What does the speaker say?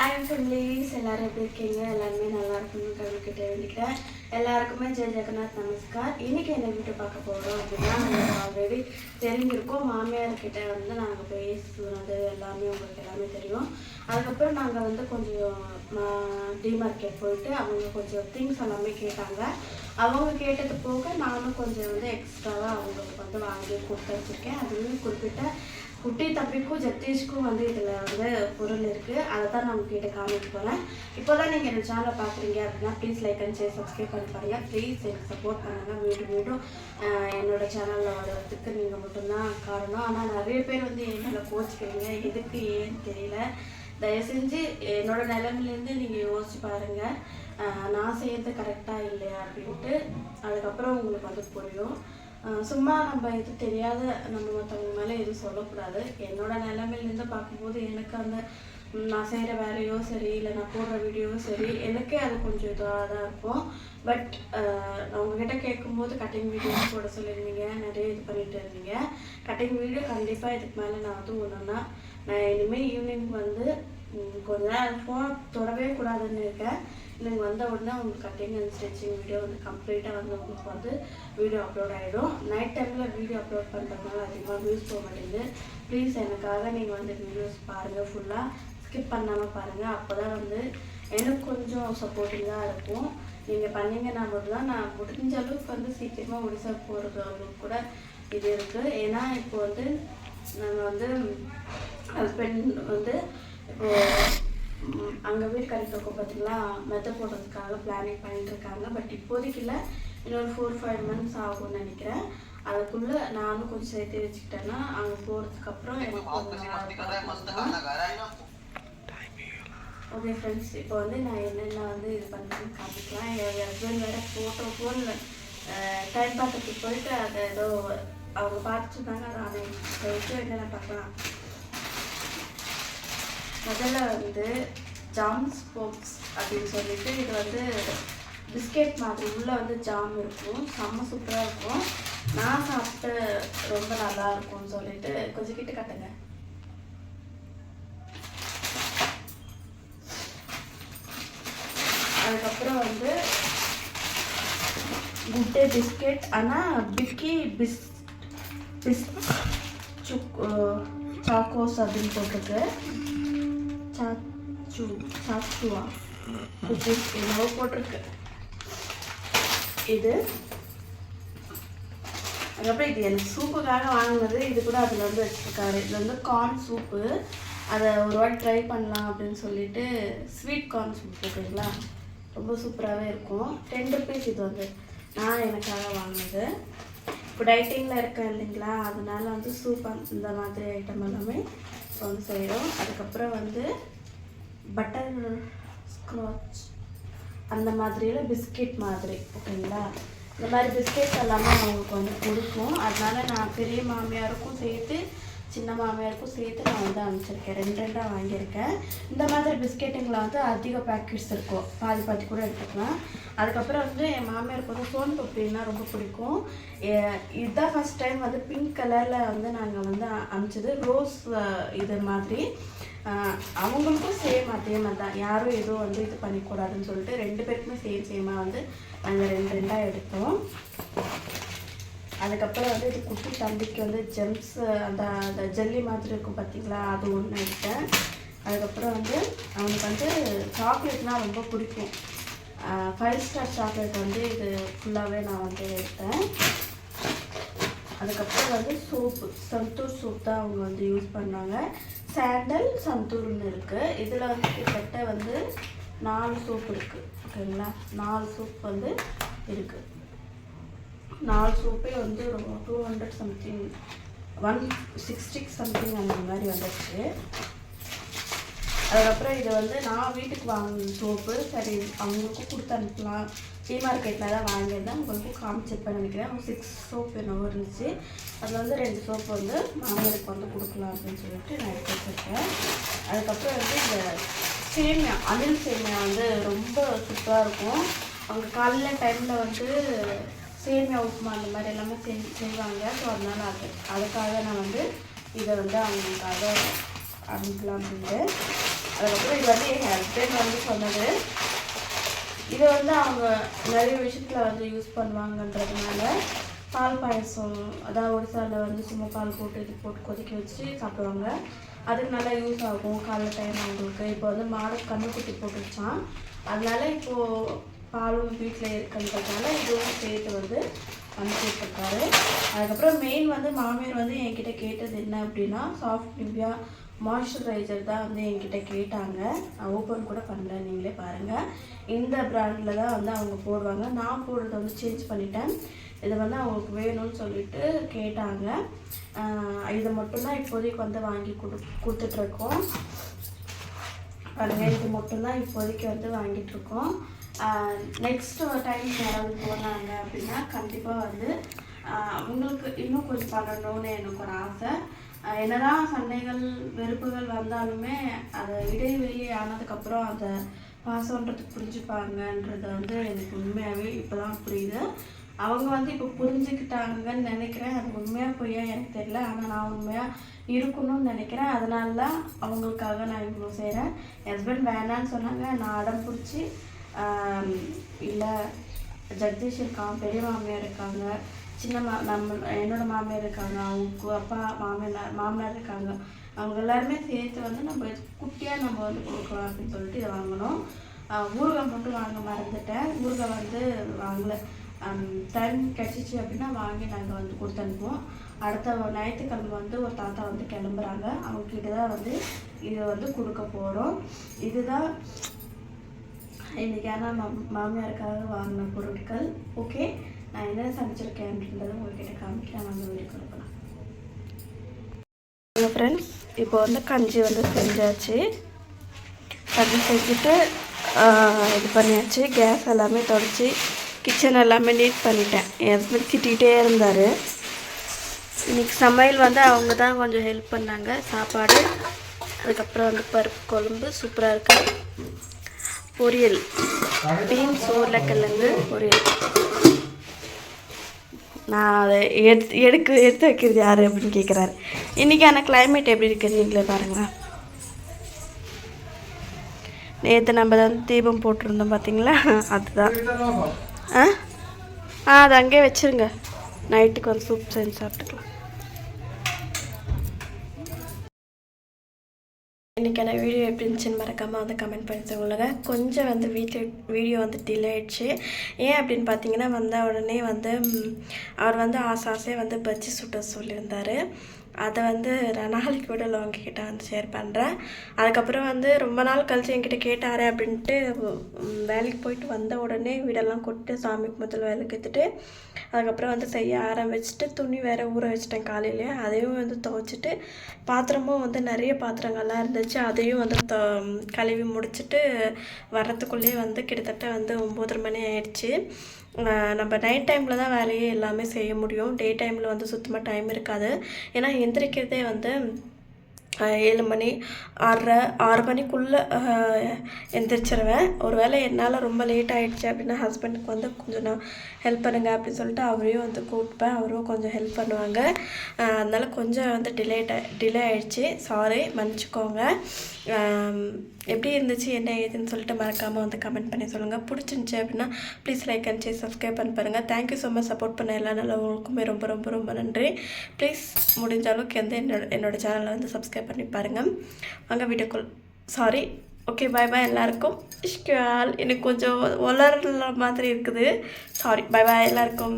Hi families எல்லாரும் எப்படி இருக்கீங்க? எல்லாருமே நல்லா இருக்கணும்னு கடவுள்கிட்ட வேண்டிக்கிறேன் எல்லாருக்குமே ஜெய் ஜெகநாத் நமஸ்கார். இன்னைக்கு என்ன வீட்டு பார்க்க போகிறோம் அப்படின்னா ஆல்ரெடி தெரிஞ்சிருக்கோம். மாமியார் கிட்ட வந்து நாங்கள் பேசுனது எல்லாமே உங்களுக்கு எல்லாமே தெரியும். அதுக்கப்புறம் நாங்கள் வந்து கொஞ்சம் டிமார்க்கெட் போயிட்டு அவங்க கொஞ்சம் திங்ஸ் எல்லாமே கேட்டாங்க. அவங்க கேட்டது போக நானும் கொஞ்சம் வந்து எக்ஸ்ட்ராவாக அவங்களுக்கு வந்து வாங்கி கொடுத்து வச்சுருக்கேன் அதுவும் குறிப்பிட்ட குட்டி தம்பிக்கும் ஜெகதீஷ்க்கும் வந்து இதில் வந்து பொருள் இருக்குது அதை தான் நான் உங்ககிட்ட காமிக்க போகிறேன் இப்போ தான் நீங்கள் இந்த சேனலை பார்க்குறீங்க அப்படின்னா please like and share subscribe பண்ணி பாருங்கள் ப்ளீஸ் எனக்கு சப்போர்ட் பண்ணுங்கள் மீண்டும் மீண்டும் என்னோட சேனலில் வர்றதுக்கு நீங்கள் மட்டும்தான் காரணம். ஆனால் நிறைய பேர் வந்து என்னோட கோச்சிக்கிறீங்க. எதுக்கு ஏன்னு தெரியல. தயவு செஞ்சு என்னோட நிலமிலேருந்து நீங்கள் யோசிச்சு பாருங்கள் நான் செய்யறது கரெக்டாக இல்லையா அப்படின்ட்டு. அதுக்கப்புறம் உங்களுக்கு வந்து புரியும். சும்மா நம்ம இது தெரியாத நம்ம மற்றவங்க மேலே எதுவும் சொல்லக்கூடாது. என்னோட நிலைமையிலேருந்து பார்க்கும்போது எனக்கு அந்த நான் செய்கிற வேலையோ சரி இல்லை நான் போடுற வீடியோவோ சரி எனக்கே அது கொஞ்சம் இதாக தான் இருக்கும். பட் uh, நான் உங்ககிட்ட கேட்கும்போது கட்டிங் வீடியோஸ் போட சொல்லியிருந்தீங்க நிறைய இது பண்ணிட்டு இருந்தீங்க. கட்டிங் வீடியோ கண்டிப்பாக இதுக்கு மேலே நான் வந்து ஒன்றுன்னா நான் இனிமேல் ஈவினிங் வந்து கொஞ்ச நேரம் ஃபோன் தொடவே கூடாதுன்னு இருக்கேன். நீங்கள் வந்த உடனே உங்களுக்கு கட்டிங் அண்ட் ஸ்டிச்சிங் வீடியோ வந்து கம்ப்ளீட்டாக வந்து உங்களுக்கு வந்து வீடியோ அப்லோட் ஆகிடும் நைட் டைமில் வீடியோ அப்லோட் பண்ணுறதுனால அதிகமாக வியூஸ் போக மாட்டேங்குது. ப்ளீஸ் எனக்காக நீங்கள் வந்து வீடியோஸ் பாருங்கள் ஃபுல்லாக ஸ்கிப் பண்ணாமல் பாருங்கள் அப்போ தான் வந்து எனக்கு கொஞ்சம் சப்போர்ட்டிங்காக இருக்கும். நீங்கள் பண்ணீங்கன்னா மட்டும்தான் நான் முடிஞ்ச அளவுக்கு வந்து சீக்கிரமாக ஒடிசா போகிறது அளவுக்கு கூட இது இருக்குது ஏன்னா இப்போ வந்து நாங்கள் வந்து ஹஸ்பண்ட் வந்து இப்போது அங்கே வீடு கட்டிட்டு பார்த்தீங்களா மெத்த போடுறதுக்காக பிளானிங் பண்ணிட்டு இருக்காங்க பட் இப்போதைக்கு இல்லை இன்னொரு ஃபோர் ஃபைவ் மந்த்ஸ் ஆகும்னு நினைக்கிறேன் அதுக்குள்ளே நானும் கொஞ்சம் சேர்த்து வச்சுக்கிட்டேன்னா அங்கே போகிறதுக்கு அப்புறம் எனக்கு கொஞ்சம் நல்லா இருக்கும். ஓகே ஃப்ரெண்ட்ஸ் இப்போ வந்து நான் என்னென்ன வந்து இது பண்ணுறேன்னு காமிக்கலாம். என் ஹஸ்பண்ட் வேறு ஃபோட்டோ ஃபோனில் டைம் பார்க்கறதுக்கு போயிட்டு அதை ஏதோ அவங்க பார்த்துருந்தாங்க அதை அதை போயிட்டு என்னென்ன பார்க்கலாம். முதல்ல வந்து ஜாம் ஸ்போக்ஸ் அப்படின்னு சொல்லிட்டு இது வந்து பிஸ்கெட் மாதிரி உள்ளே வந்து ஜாம் இருக்கும். செம்ம சூப்பராக இருக்கும். நான் சாப்பிட்டு ரொம்ப நல்லா இருக்கும்னு சொல்லிட்டு கொஞ்சம் கிட்ட கட்டுங்க. அப்புறம் வந்து குட்டே பிஸ்கெட் ஆனால் பிக்கி பிஸ் பிஸ் சுக் சாக்கோஸ் அப்படின்னு போட்டிருக்கு. சாச்சு சாச்சுவா. குக்கீஸ் என்னவோ போட்டிருக்கு. இது. அதுக்கப்புறம் இது எனக்கு சூப்புக்காக வாங்கினது. இது கூட அதில் வந்து வச்சுருக்காரு. இது வந்து கார்ன் சூப்பு. அதை ஒரு வாட்டி ட்ரை பண்ணலாம் அப்படின்னு சொல்லிட்டு ஸ்வீட் கார்ன் சூப் இருக்குங்களா ரொம்ப சூப்பராகவே இருக்கும். டென் ருபீஸ் இது வந்து. நான் எனக்காக வாங்கினது. இப்போ டைட்டிங்கில் இருக்கேன் இல்லைங்களா? அதனால வந்து சூப் இந்த மாதிரி ஐட்டம் எல்லாமே இப்போ வந்து செய்கிறோம் அதுக்கப்புறம் வந்து பட்டர் ஸ்க்ராச் அந்த மாதிரியில் பிஸ்கெட் மாதிரி ஓகேங்களா இந்த மாதிரி பிஸ்கெட்ஸ் எல்லாமே அவங்களுக்கு வந்து கொடுக்கும் அதனால நான் பெரிய மாமியாருக்கும் சேர்த்து சின்ன மாமியாருக்கும் சேர்த்து நான் வந்து அனுப்பிச்சிருக்கேன் ரெண்டு ரெண்டாக வாங்கியிருக்கேன். இந்த மாதிரி பிஸ்கெட்டுங்களை வந்து அதிக பேக்கெட்ஸ் இருக்கும். பாதி பாதி கூட எடுத்துக்கலாம். அதுக்கப்புறம் வந்து என் மாமியாருக்கு வந்து சோன் பப்படின்னா ரொம்ப பிடிக்கும். இதுதான் ஃபஸ்ட் டைம் வந்து பிங்க் கலரில் வந்து நாங்கள் வந்து அனுப்பிச்சது ரோஸ் இது மாதிரி. அவங்களுக்கும் சேம் அதே மாதிரி தான் யாரும் எதுவும் வந்து இது பண்ணிக்கூடாதுன்னு சொல்லிட்டு ரெண்டு பேருக்குமே சேம் சேமாக வந்து நாங்கள் ரெண்டு ரெண்டாக எடுத்தோம். அதுக்கப்புறம் வந்து இது குட்டி தம்பிக்கு வந்து ஜெம்ஸ் அந்த அந்த ஜெல்லி மாதிரி இருக்கும் பார்த்தீங்களா அது ஒன்று எடுத்தேன். அதுக்கப்புறம் வந்து அவனுக்கு வந்து சாக்லேட்னால் ரொம்ப பிடிக்கும். ஃபைவ் ஸ்டார் சாக்லேட் வந்து இது ஃபுல்லாகவே நான் வந்து எடுத்தேன். அதுக்கப்புறம் வந்து சோப்பு சந்தூர் சோப் தான் அவங்க வந்து யூஸ் பண்ணாங்க. சாண்டல் சந்தூர்னு இருக்குது இதில் வந்து கிட்டத்தட்ட வந்து நாலு சோப் இருக்குது ஓகேங்களா? நாலு சோப் வந்து இருக்குது நாலு சோப்பே வந்து ரொம்ப two hundred something one sixty something அந்த மாதிரி வந்துடுச்சு அதுக்கப்புறம் இது வந்து நான் வீட்டுக்கு வாங்கின சோப்பு சரி அவங்களுக்கும் கொடுத்து அனுப்பலாம். டீ மார்க்கெட்டில் தான் வாங்கியிருந்தேன் உங்களுக்கும் காமிச்சிருப்பேன் நினைக்கிறேன். அவங்க சிக்ஸ் சோப் என்னவோ இருந்துச்சு. அதில் வந்து ரெண்டு சோப்பு வந்து மாமனுக்கு வந்து கொடுக்கலாம் அப்படின்னு சொல்லிட்டு நான் எடுத்து வச்சுருக்கேன். அதுக்கப்புறம் வந்து இந்த சேமியா அணில் சேமியா வந்து ரொம்ப சூப்பராக இருக்கும். அவங்க காலையில் டைமில் வந்து சேமியா உப்புமா அந்த மாதிரி எல்லாமே செஞ்சு செய்வாங்க. ஸோ அதனால் அது அதுக்காக நான் வந்து இதை வந்து அவங்களுக்காக அனுப்பலாம் அப்படின்ட்டு அதுக்கப்புறம் இது வந்து என் ஹஸ்பண்ட் வந்து சொன்னது. இதை வந்து அவங்க நிறைய விஷயத்தில் வந்து யூஸ் பண்ணுவாங்கன்றதுனால பால் பாயசம் அதாவது ஒரு சில வந்து சும்மா பால் போட்டு இது போட்டு கொதிக்க வச்சு சாப்பிடுவாங்க. அதுக்கு நல்லா யூஸ் ஆகும். காலைல டைம் அவங்களுக்கு இப்போ வந்து மாடு கண்ணுக்குட்டி போட்டுருச்சான் அதனால இப்போது பாலும் வீட்டில் இருக்கிறதுனால இதுவும் சேர்த்து வந்து அனுப்பிட்டுருக்காரு அதுக்கப்புறம் மெயின் வந்து மாமியார் வந்து என்கிட்ட கேட்டது என்ன அப்படின்னா சாஃப்ட் நிவ்யா மாய்ஸ்சரைசர் தான் வந்து என்கிட்ட கேட்டாங்க. நான் ஓப்பன் கூட பண்ணல நீங்களே பாருங்கள் இந்த ப்ராண்டில் தான் வந்து அவங்க போடுவாங்க. நான் போடுறத வந்து சேஞ்ச் பண்ணிட்டேன். இது வந்து அவங்களுக்கு வேணும்னு சொல்லிட்டு கேட்டாங்க. இதை மட்டும்தான் இப்போதைக்கு வந்து வாங்கி கொடு கொடுத்துட்ருக்கோம் பாருங்கள் இது மட்டும்தான் இப்போதைக்கு வந்து வாங்கிட்டு இருக்கோம் நெக்ஸ்ட் டைம் யாராவது போனாங்க அப்படின்னா கண்டிப்பாக வந்து அவங்களுக்கு இன்னும் கொஞ்சம் பண்ணணும்னு எனக்கு ஒரு ஆசை. என்னதான் சண்டைகள் வெறுப்புகள் வந்தாலுமே அது இடைவெளி ஆனதுக்கப்புறம் அதை பாசம்ன்றது புரிஞ்சுப்பாங்கன்றது வந்து எனக்கு உண்மையாகவே இப்போ தான் புரியுது. அவங்க வந்து இப்போ புரிஞ்சுக்கிட்டாங்கன்னு நினைக்கிறேன். அது உண்மையாக பொய்யா எனக்கு தெரியல. ஆனால் நான் உண்மையாக இருக்கணும்னு நினைக்கிறேன். அதனால தான் அவங்களுக்காக நான் இவ்வளோ செய்கிறேன் ஹஸ்பண்ட் வேணான்னு சொன்னாங்க. நான் அடம் பிடிச்சி இல்லை ஜெகதீஷ் இருக்கான் பெரிய மாமியார் இருக்காங்க. சின்ன மா நம்ம என்னோட மாமியார் இருக்காங்க. அவங்க அப்பா மாமியார் மாமனார் இருக்காங்க. அவங்க எல்லாருமே சேர்த்து வந்து நம்ம குட்டியாக நம்ம வந்து கொடுக்கலாம் அப்படின்னு சொல்லிட்டு இதை வாங்கினோம். ஊறுகாய் மட்டும் வாங்க மறந்துட்டேன். ஊறுகாய் வந்து வாங்கல. டைம் கிடச்சிச்சு அப்படின்னா வாங்கி நாங்கள் வந்து கொடுத்து அனுப்புவோம். அடுத்த ஞாயிற்றுக்கிழமை வந்து ஒரு தாத்தா வந்து கிளம்புறாங்க. அவங்கக்கிட்ட தான் வந்து இதை வந்து கொடுக்க போகிறோம் இதுதான் இன்றைக்கி ஆனால் மாம் மாமியாருக்காக வாங்கின பொருட்கள் ஓகே நான் என்ன சமைச்சிருக்கேன் அப்படின்றத உங்ககிட்ட காமிக்கிறேன். வாங்க வீடியோ கொடுக்கலாம் ஃப்ரெண்ட்ஸ் இப்போ வந்து கஞ்சி வந்து செஞ்சாச்சு. கஞ்சி செஞ்சுட்டு இது பண்ணியாச்சு. கேஸ் எல்லாமே தொடச்சி கிச்சன் எல்லாமே நீட் பண்ணிட்டேன். என் ஹஸ்பண்ட் திட்டிகிட்டே இருந்தார். இன்றைக்கி சமையல் வந்து அவங்க தான் கொஞ்சம் ஹெல்ப் பண்ணாங்க. சாப்பாடு அதுக்கப்புறம் வந்து பருப்பு குழம்பு. சூப்பராக இருக்குது பொரியல். பீன்ஸ் உருளைக்கிழங்கு பொரியல். நான் அதை எடுத்து எடுக்க எடுத்து வைக்கிறது யார் அப்படின்னு கேட்குறாரு இன்றைக்கான கிளைமேட் எப்படி இருக்குது நீங்களே பாருங்களேன். நேற்று நம்ம தான் தீபம் போட்டிருந்தோம் பார்த்தீங்களா அதுதான். ஆ? ஆ அது அங்கேயே வச்சுருங்க. நைட்டுக்கு வந்து சூப் செஞ்சு சாப்பிட்டுக்கலாம். இன்றைக்கான வீடியோ எப்படி இருந்துச்சுன்னு மறக்காமல் வந்து கமெண்ட் பண்ணி சொல்லுங்க. கொஞ்சம் வந்து வீடியோ வீடியோ வந்து டிலே ஆயிடுச்சு. ஏன் அப்படின்னு பார்த்தீங்கன்னா வந்த உடனே வந்து அவர் வந்து ஆசை வந்து பஜ்ஜி சுட்ட சொல்லியிருந்தார். அதை வந்து நான் நாளைக்கு கூட உங்ககிட்ட வந்து ஷேர் பண்ணுறேன் அதுக்கப்புறம் வந்து ரொம்ப நாள் கழிச்சு என்கிட்ட கேட்டார் அப்படின்ட்டு வேலைக்கு போயிட்டு வந்த உடனே வீடெல்லாம் கொட்டு சாமிக்கு முதல் வேலைக்கு எடுத்துட்டு அதுக்கப்புறம் வந்து செய்ய ஆரம்பிச்சிட்டு துணி வேற ஊற வச்சிட்டேன் காலையிலே அதையும் வந்து துவைச்சிட்டு பாத்திரமும் வந்து நிறைய பாத்திரங்கள்லாம் இருந்துச்சு. அதையும் வந்து தொ கழுவி முடிச்சுட்டு வர்றதுக்குள்ளேயே வந்து கிட்டத்தட்ட வந்து ஒம்பதரை மணி ஆயிடுச்சு. நம்ம நைட் டைமில் தான் வேலையே எல்லாமே செய்ய முடியும். டே டைமில் வந்து சுத்தமாக டைம் இருக்காது. ஏன்னா எந்திரிக்கிறதே வந்து ஏழு மணி ஆறரை ஆறு மணிக்குள்ளே எந்திரிச்சிருவேன். ஒருவேளை என்னால் ரொம்ப லேட் ஆகிடுச்சு அப்படின்னா ஹஸ்பண்டுக்கு வந்து கொஞ்சம் நான் ஹெல்ப் பண்ணுங்கள் அப்படின்னு சொல்லிட்டு அவரையும் வந்து கூப்பிப்பேன் அவரும் கொஞ்சம் ஹெல்ப் பண்ணுவாங்க. அதனால் கொஞ்சம் வந்து டிலேட் டிலே ஆகிடுச்சி சாரி மன்னிச்சுக்கோங்க. எப்படி இருந்துச்சு என்ன ஏதுன்னு சொல்லிட்டு மறக்காமல் வந்து கமெண்ட் பண்ணி சொல்லுங்கள் பிடிச்சிருந்துச்சி அப்படின்னா please like and share subscribe பண்ணி பாருங்கள் தேங்க்யூ ஸோ மச் சப்போர்ட் பண்ண எல்லா நல்லவங்களுக்குமே ரொம்ப ரொம்ப ரொம்ப நன்றி. ப்ளீஸ் முடிஞ்ச அளவுக்கு வந்து என்னோட என்னோட சேனலை வந்து சப்ஸ்கிரைப் பண்ணி பாருங்கள் வாங்க வீடியோக்குள் சாரி ஓகே பாய் பாய் எல்லாருக்கும். இஷ்கால் எனக்கு கொஞ்சம் வளர்ற மாதிரி இருக்குது. சாரி பாய் பாய் எல்லாருக்கும்.